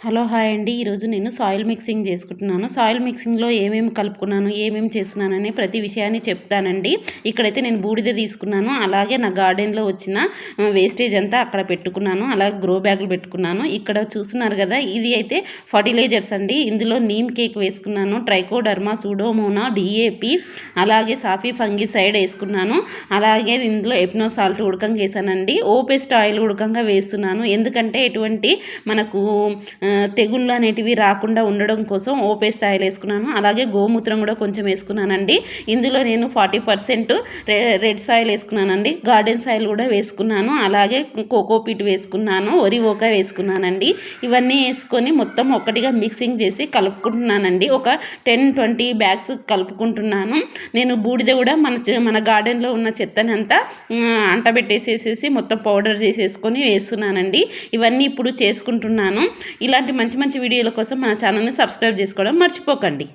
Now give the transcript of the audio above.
Hello hi అండి. ఈరోజు నేను సాయిల్ మిక్సింగ్ చేసుకుంటున్నాను. సాయిల్ మిక్సింగ్లో ఏమేమి కలుపుకున్నాను ఏమేమి చేస్తున్నానని ప్రతి విషయాన్ని చెప్తానండి. ఇక్కడైతే నేను బూడిద తీసుకున్నాను. అలాగే నా గార్డెన్లో వచ్చిన వేస్టేజ్ అంతా అక్కడ పెట్టుకున్నాను. అలాగే గ్రో బ్యాగులు పెట్టుకున్నాను. ఇక్కడ చూస్తున్నారు కదా ఇది అయితే ఫర్టిలైజర్స్ అండి. ఇందులో నీమ్ కేక్ వేసుకున్నాను. ట్రైకోడర్మా సూడోమోనా డిఏపి అలాగే సాఫీ ఫంగి సైడ్ వేసుకున్నాను. అలాగే ఇందులో ఎప్నో సాల్ట్ ఉడకంగా వేసానండి. ఓపెస్ట్ ఆయిల్ ఉడకంగా వేస్తున్నాను. ఎందుకంటే ఎటువంటి మనకు తెగుళ్ళు అనేటివి రాకుండా ఉండడం కోసం ఓపేస్ట్ ఆయిల్ వేసుకున్నాను. అలాగే గోమూత్రం కూడా కొంచెం వేసుకున్నానండి. ఇందులో నేను ఫార్టీ పర్సెంట్ రెడ్ సాయిల్ వేసుకున్నానండి. గార్డెన్ సాయిల్ కూడా వేసుకున్నాను. అలాగే కోకోపీట్ వేసుకున్నాను. ఒరి ఓక వేసుకున్నానండి. ఇవన్నీ వేసుకొని మొత్తం ఒకటిగా మిక్సింగ్ చేసి కలుపుకుంటున్నానండి. ఒక టెన్ ట్వంటీ బ్యాగ్స్ కలుపుకుంటున్నాను. నేను బూడిద కూడా మన మన గార్డెన్లో ఉన్న చెత్తనంతా అంటబెట్టేసేసేసి మొత్తం పౌడర్ చేసేసుకొని వేస్తున్నానండి ఇవన్నీ ఇప్పుడు చేసుకుంటున్నాను. ఇలా ఇలాంటి మంచి మంచి వీడియోల కోసం మన ఛానల్ని సబ్స్క్రైబ్ చేసుకోవడం మర్చిపోకండి.